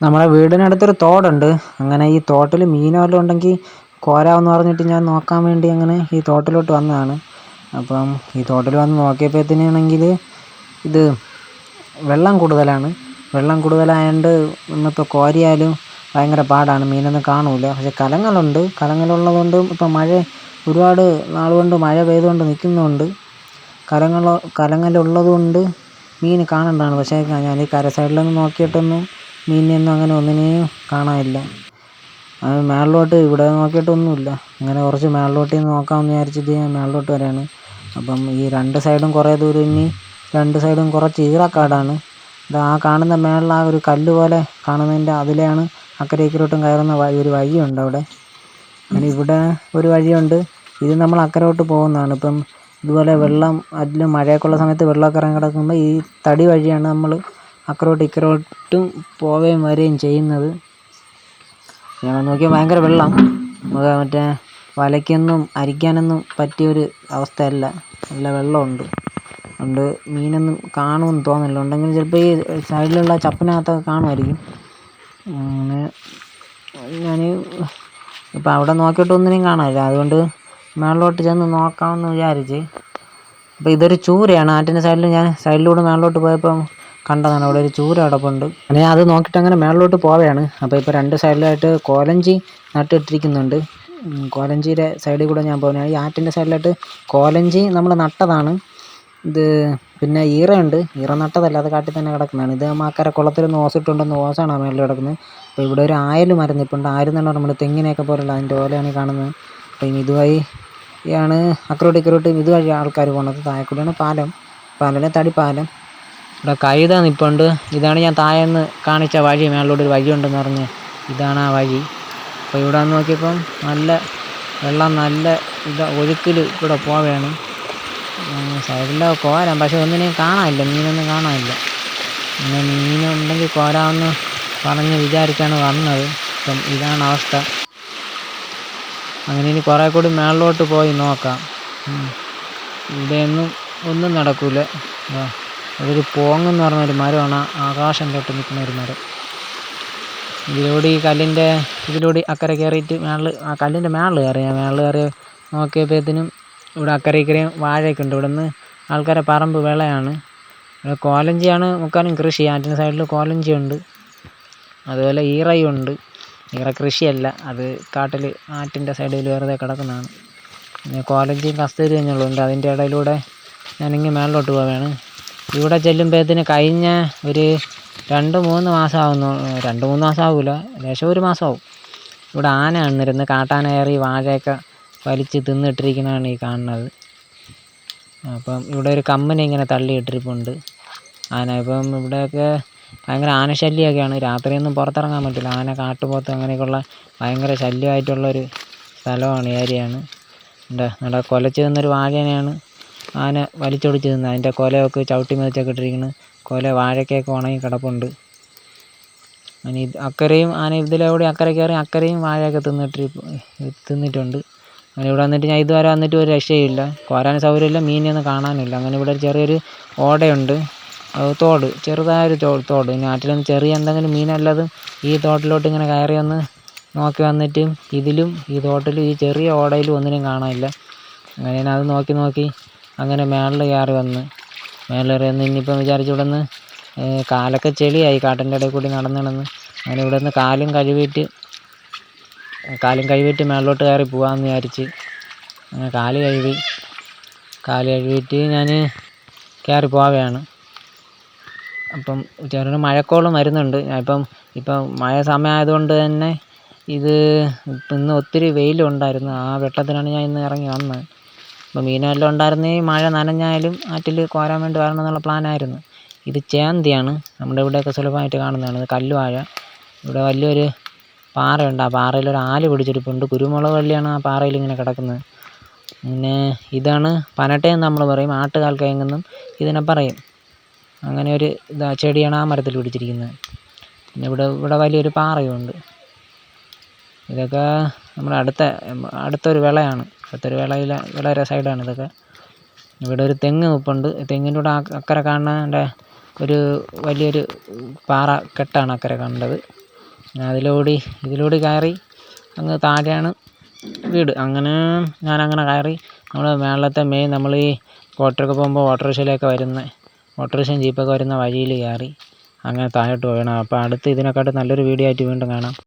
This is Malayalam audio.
നമ്മുടെ വീടിനടുത്തൊരു തോടുണ്ട്. അങ്ങനെ ഈ തോട്ടിൽ മീൻ വല്ലതും ഉണ്ടെങ്കിൽ കോരാമെന്ന് പറഞ്ഞിട്ട് ഞാൻ നോക്കാൻ വേണ്ടി അങ്ങനെ ഈ തോട്ടിലോട്ട് വന്നതാണ്. അപ്പം ഈ തോട്ടിൽ വന്ന് നോക്കിയപ്പോഴത്തേനാണെങ്കിൽ ഇത് വെള്ളം കൂടുതലാണ്. വെള്ളം കൂടുതലായതുകൊണ്ട് ഇന്നിപ്പോൾ കോരിയാലും ഭയങ്കര പാടാണ്. മീനൊന്നും കാണില്ല പക്ഷെ കലങ്ങളുണ്ട്. കലങ്ങളുള്ളതുകൊണ്ട് ഇപ്പം മഴ ഒരുപാട് നാൾ കൊണ്ട് മഴ പെയ്തുകൊണ്ട് നിൽക്കുന്നുണ്ട് കലങ്ങൾ കലങ്ങലുള്ളതുകൊണ്ട് മീൻ കാണേണ്ടതാണ് പക്ഷേ ഞാൻ ഈ കര സൈഡിലൊന്നും നോക്കിയിട്ടൊന്നും മീനിനെയൊന്നും അങ്ങനെ ഒന്നിനെയും കാണാനില്ല. അത് മേളിലോട്ട് ഇവിടെ നോക്കിയിട്ടൊന്നുമില്ല. അങ്ങനെ കുറച്ച് മേളിലോട്ട് നോക്കാമെന്ന് വിചാരിച്ചിട്ട് ഞാൻ മേളിലോട്ട് വരികയാണ് അപ്പം ഈ രണ്ട് സൈഡും കുറേ ദൂരം ഇനി രണ്ട് സൈഡും കുറച്ച് ഈറക്കാടാണ് ദാ ആ കാണുന്ന മേളിൽ ആ ഒരു കല്ല് പോലെ കാണുന്നതിന്റെ അതിലെയാണ് അക്കരെ ഇക്കരോട്ടും കയറുന്ന വഴി ഒരു വഴിയുണ്ട് അവിടെ. അങ്ങനെ ഇവിടെ ഒരു വഴിയുണ്ട്. ഇത് നമ്മൾ അക്കരോട്ട് പോകുന്നതാണ്. ഇപ്പം ഇതുപോലെ വെള്ളം അതിൽ മഴയൊക്കെ ഉള്ള സമയത്ത് വെള്ളമൊക്കെ ഇറങ്ങി കിടക്കുമ്പോൾ ഈ തടി വഴിയാണ് നമ്മൾ അക്കരോട്ടും ഇക്കരോട്ടും പോവുകയും വരികയും ചെയ്യുന്നത്. ഞങ്ങൾ നോക്കിയാൽ ഭയങ്കര വെള്ളം. നമുക്ക് മറ്റേ വലയ്ക്കൊന്നും അരിക്കാനൊന്നും പറ്റിയൊരു അവസ്ഥയല്ല. നല്ല വെള്ളമുണ്ട്. അതുകൊണ്ട് മീനൊന്നും കാണുമെന്ന് തോന്നുന്നില്ല. ഉണ്ടെങ്കിൽ ചിലപ്പോൾ ഈ സൈഡിലുള്ള ചപ്പിനകത്തൊക്കെ കാണുമായിരിക്കും. അങ്ങനെ ഞാൻ ഇപ്പം അവിടെ നോക്കിയിട്ട് ഒന്നിനെയും കാണാനില്ല. അതുകൊണ്ട് മേളിലോട്ട് ചെന്ന് നോക്കാമെന്ന് വിചാരിച്ച്. അപ്പോൾ ഇതൊരു ചൂരയാണ്. ആറ്റിന്റെ സൈഡിൽ ഞാൻ സൈഡിലൂടെ മേളിലോട്ട് പോയപ്പം കണ്ടതാണ് അവിടെ ഒരു ചൂര അടപ്പുണ്ട് അങ്ങനെ അത് നോക്കിയിട്ട് അങ്ങനെ മേളിലോട്ട് പോവുകയാണ് അപ്പോൾ ഇപ്പോൾ രണ്ട് സൈഡിലായിട്ട് കോലഞ്ചി നട്ടിട്ടിരിക്കുന്നുണ്ട്. കോലഞ്ചിയുടെ സൈഡിൽ കൂടെ ഞാൻ പോകുന്നതാണ് ഈ ആറ്റിന്റെ സൈഡിലായിട്ട് കോലഞ്ചി നമ്മൾ നട്ടതാണ്. ഇത് പിന്നെ ഈറയുണ്ട്. ഈറ നട്ടതല്ല അത് കാട്ടിൽ തന്നെ കിടക്കുന്നതാണ്. ഇത് മാക്കര നിന്ന് ഓസിട്ടുണ്ടെന്ന് ഓസാണ് ആ മേളിൽ കിടക്കുന്നത്. അപ്പോൾ ഇവിടെ ഒരു ആയൽ മരം നിൽപ്പുണ്ട് ആയൽ എന്ന് പറഞ്ഞാൽ നമ്മുടെ തെങ്ങിനെയൊക്കെ പോലുള്ള അതിന്റെ ഓലയാണ് കാണുന്നത്. അപ്പോൾ ഇതുമായി ഇതുവഴി യാണ് അക്കരോട്ടും ഇക്കരോട്ടും ഇതുവഴി ആൾക്കാർ പോകുന്നത്. താഴെക്കൂടിയാണ് പാലം. പാലം തടിപ്പാലം. ഇവിടെ കഴുത നിൽപ്പുണ്ട് ഇതാണ് ഞാൻ താഴെന്ന് കാണിച്ച വഴി. മേളിലൂടെ ഒരു വഴിയുണ്ടെന്ന് പറഞ്ഞ് ഇതാണ് ആ വഴി. അപ്പോൾ ഇവിടെ വന്ന് നോക്കിയപ്പം നല്ല വെള്ളം നല്ല ഇത് ഒഴുക്കിൽ ഇവിടെ പോവുകയാണ് സൈഡിലൊക്കെ കോരാം. പക്ഷെ ഒന്നിനെയും കാണാനില്ല. മീനൊന്നും കാണാനില്ല. പിന്നെ മീനുണ്ടെങ്കിൽ കോരാമെന്ന് പറഞ്ഞ് വിചാരിച്ചാണ് വന്നത്. അപ്പം ഇതാണ് അവസ്ഥ. അങ്ങനെ ഇനി കുറേ കൂടി മേളിലോട്ട് പോയി നോക്കാം. ഇവിടെയൊന്നും ഒന്നും നടക്കില്ല അതൊരു പോങ്ങെന്ന് പറഞ്ഞൊരു മരമാണ്. ആകാശം തൊട്ട് നിൽക്കുന്ന ഒരു മരം. ഇതിലൂടെ ഈ കല്ലിന്റെ ഇതിലൂടെ അക്കരെ കയറിയിട്ട് മേളിൽ ആ കല്ലിന്റെ മേളിൽ കയറി ഞാൻ മേളിൽ കയറി നോക്കിയപ്പോഴത്തേനും ഇവിടെ അക്കരെ ഇക്കരെയും വാഴയൊക്കെ ഉണ്ട്. ഇവിടെ നിന്ന് ആൾക്കാരെ പറമ്പ് വിളയാണ്. ഇവിടെ കോലഞ്ചിയാണ് മുക്കാലും കൃഷി. ആറ്റിന്റെ സൈഡിൽ കോലഞ്ചിയുണ്ട് അതുപോലെ ഈറയുണ്ട് ഈറ കൃഷിയല്ല അത് കാട്ടിൽ ആറ്റിന്റെ സൈഡിൽ വെറുതെ കിടക്കുന്നതാണ്. പിന്നെ കോലഞ്ചിയും കസ്തൂരി തന്നെയുള്ളൂ അതിന്റെ ഇടയിലൂടെ ഞാനിങ്ങനെ മേളിലോട്ട് പോവുകയാണ് ഇവിടെ ചെല്ലുമ്പോഴത്തേന് കഴിഞ്ഞ ഒരു രണ്ട് മൂന്ന് മാസമാകുന്നു രണ്ട് മൂന്ന് മാസം ആവില്ല ഏകദേശം ഒരു മാസമാവും ഇവിടെ ആന വന്നിരുന്ന് കാട്ടാന വാഴയൊക്കെ വലിച്ച് തിന്നിട്ടിരിക്കുന്നതാണ് ഈ കാണുന്നത്. അപ്പം ഇവിടെ ഒരു കമ്മനെ ഇങ്ങനെ തള്ളിയിട്ടിരിപ്പുണ്ട്. ആന ഇപ്പം ഇവിടെയൊക്കെ ഭയങ്കര ആനശല്യമൊക്കെയാണ് രാത്രിയൊന്നും പുറത്തിറങ്ങാൻ പറ്റില്ല. ആന കാട്ടുപോത്ത് അങ്ങനെയൊക്കെയുള്ള ഭയങ്കര ശല്യമായിട്ടുള്ളൊരു സ്ഥലമാണ് ഏരിയയാണ്. ഉണ്ട് നല്ല കൊലച്ച് നിന്നൊരു വാഴേനെയാണ് ആന വലിച്ചൊടിച്ച് തിന്ന് അതിന്റെ കുലയൊക്കെ ചവിട്ടി മെതിച്ചൊക്കെ ഇട്ടിരിക്കുന്നു കുല വാഴക്കൊക്കെ ഉണങ്ങി കിടപ്പുണ്ട്. അങ്ങനെ അക്കരയും ആന ഇതിലൂടെ അക്കരെ കയറി അക്കരെയും വാഴയൊക്കെ തിന്നിട്ട് തിന്നിട്ടുണ്ട്. അങ്ങനെ ഇവിടെ വന്നിട്ട് ഞാൻ ഇതുവരെ വന്നിട്ട് ഒരു രക്ഷയില്ല കോരാൻ സൗകര്യമില്ല മീനൊന്നും കാണാനില്ല. അങ്ങനെ ഇവിടെ ചെറിയൊരു ഓടയുണ്ട്. തോട് ചെറുതായൊരു തോട്. ഇനി ആറ്റിലൊന്ന് ചെറിയ എന്തെങ്കിലും മീനല്ലതും ഈ തോട്ടിലോട്ട് ഇങ്ങനെ കയറി വന്ന് നോക്കി വന്നിട്ട് ഇതിലും ഈ തോട്ടിലും ഈ ചെറിയ ഓടയിലും ഒന്നിനും കാണാനില്ല. അങ്ങനെ അത് നോക്കി നോക്കി അങ്ങനെ മേളിൽ കയറി വന്ന് മേളിൽ കയറി വന്ന് ഇനിയിപ്പം വിചാരിച്ചു ഇവിടെ നിന്ന് കാലൊക്കെ ചെളിയായി കാട്ടിന്റെ ഇടയിൽ കൂടി നടന്ന് നടന്ന്. അങ്ങനെ ഇവിടെ നിന്ന് കാലും കഴുകിയിട്ട് കാലും കഴുകിയിട്ട് മേളിലോട്ട് കയറി പോകാമെന്ന് വിചാരിച്ച് അങ്ങനെ കാൽ കഴുകി കാൽ കഴുകിയിട്ട് ഞാൻ കയറി പോവുകയാണ്. അപ്പം ചെറിയൊരു മഴക്കോളം വരുന്നുണ്ട്. ഇപ്പം ഇപ്പം മഴ സമയമായതുകൊണ്ട് തന്നെ ഇത് ഇന്ന് ഒത്തിരി വെയിലുണ്ടായിരുന്നു. ആ വെട്ടത്തിനാണ് ഞാൻ ഇന്ന് ഇറങ്ങി വന്നത്. അപ്പം മീനെല്ലാം ഉണ്ടായിരുന്നെങ്കിൽ മഴ നനഞ്ഞാലും ആറ്റിൽ കോരാൻ വേണ്ടി വരണം എന്നുള്ള പ്ലാനായിരുന്നു. ഇത് ചേന്തിയാണ് നമ്മുടെ ഇവിടെയൊക്കെ സുലഭമായിട്ട് കാണുന്നതാണ്. ഇത് കല്ലുവാഴ. ഇവിടെ വലിയൊരു പാറയുണ്ട്. ആ പാറയിൽ ഒരു ആൽ പിടിച്ചിരിപ്പുണ്ട് കുരുമുളക് വള്ളിയാണ് ആ പാറയിൽ ഇങ്ങനെ കിടക്കുന്നത്. പിന്നെ ഇതാണ് പനട്ടയെന്ന് നമ്മൾ പറയും. ആട്ടുകാൽക്കിഴങ്ങെന്നും ഇതിനെ പറയും. അങ്ങനെ ഒരു ഇതാ ചെടിയാണ് ആ മരത്തിൽ പിടിച്ചിരിക്കുന്നത്. പിന്നെ ഇവിടെ ഇവിടെ വലിയൊരു പാറയുണ്ട്. ഇതൊക്കെ നമ്മുടെ അടുത്ത അടുത്തൊരു വിളയാണ്. അടുത്തൊരു വിളയിലെ വിളയുടെ സൈഡാണ് ഇതൊക്കെ. ഇവിടെ ഒരു തെങ്ങ് നിൽപ്പുണ്ട് തെങ്ങിന്റെ കൂടെ അക്കരെ കാണേണ്ട ഒരു വലിയൊരു പാറ കെട്ടാണ് അക്കരെ കണ്ടത് അതിലൂടെ ഇതിലൂടെ കയറി അങ്ങ് താഴെയാണ് വീട്. അങ്ങനെ ഞാനങ്ങനെ കയറി നമ്മൾ മേളത്തെ മെയിൻ നമ്മൾ ഈ കോട്ടയൊക്കെ പോകുമ്പോൾ ഓട്ടോറിക്ഷയിലൊക്കെ വരുന്ന ഓട്ടോറിക്ഷയും ജീപ്പൊക്കെ വരുന്ന വഴിയിൽ കയറി അങ്ങനെ താഴോട്ട് പോകണം അപ്പോൾ അടുത്ത് ഇതിനെക്കാട്ടും നല്ലൊരു വീഡിയോ ആയിട്ട് വീണ്ടും കാണാം.